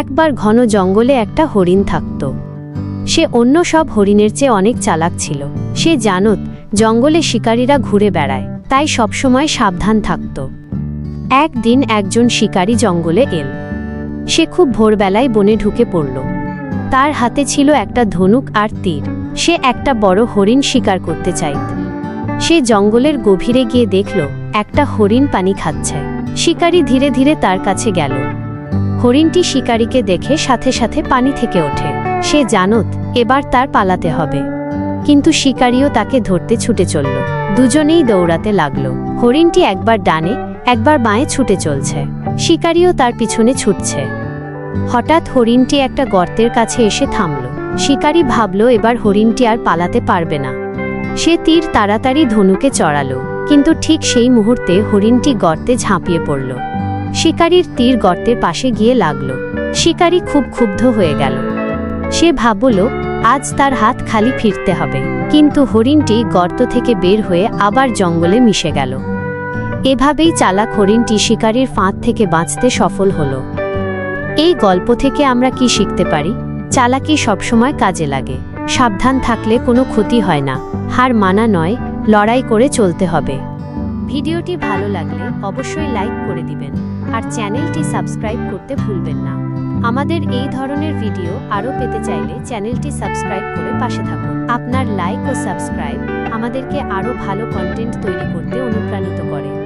একবার ঘন জঙ্গলে একটা হরিণ থাকত। সে অন্য সব হরিণের চেয়ে অনেক চালাক ছিল। সে জানত, জঙ্গলে শিকারীরা ঘুরে বেড়ায়, তাই সবসময় সাবধান থাকত। একদিন একজন শিকারী জঙ্গলে এল। সে খুব ভোরবেলায় বনে ঢুকে পড়ল। তার হাতে ছিল একটা ধনুক আর তীর। সে একটা বড় হরিণ শিকার করতে চাইত। সে জঙ্গলের গভীরে গিয়ে দেখল, একটা হরিণ পানি খাচ্ছে। শিকারী ধীরে ধীরে তার কাছে গেল। হরিণটি শিকারীকে দেখে সাথে সাথে পানি থেকে ওঠে। সে জানত, এবার তার পালাতে হবে। কিন্তু শিকারীও তাকে ধরতে ছুটে চলল। দুজনেই দৌড়াতে লাগল। হরিণটি একবার ডানে, একবার বাঁয়ে ছুটে চলছে। শিকারীও তার পিছনে ছুটছে। হঠাৎ হরিণটি একটা গর্তের কাছে এসে থামল। শিকারী ভাবল, এবার হরিণটি আর পালাতে পারবে না। সে তীর তাড়াতাড়ি ধনুকে চড়ালো। কিন্তু ঠিক সেই মুহূর্তে হরিণটি গর্তে ঝাঁপিয়ে পড়ল। শিকারীর তীর গর্তের পাশে গিয়ে লাগল। শিকারী খুব ক্ষুব্ধ হয়ে গেল। সে ভাবল, আজ তার হাত খালি ফিরতে হবে। কিন্তু হরিণটি গর্ত থেকে বের হয়ে আবার জঙ্গলে মিশে গেল। এভাবেই চালাক হরিণটি শিকারীর ফাঁদ থেকে বাঁচতে সফল হলো। এই গল্প থেকে আমরা কি শিখতে পারি? চালাকি সবসময় কাজে লাগে। সাবধান থাকলে কোনো ক্ষতি হয় না। হার মানা নয়, লড়াই করে চলতে হবে। ভিডিওটি ভালো লাগলে অবশ্যই লাইক করে দিবেন। আর চ্যানেলটি সাবস্ক্রাইব করতে ভুলবেন না। আমাদের এই ধরনের ভিডিও আরও পেতে চাইলে চ্যানেলটি সাবস্ক্রাইব করে পাশে থাকুন। আপনার লাইক ও সাবস্ক্রাইব আমাদেরকে আরও ভালো কন্টেন্ট তৈরি করতে অনুপ্রাণিত করে।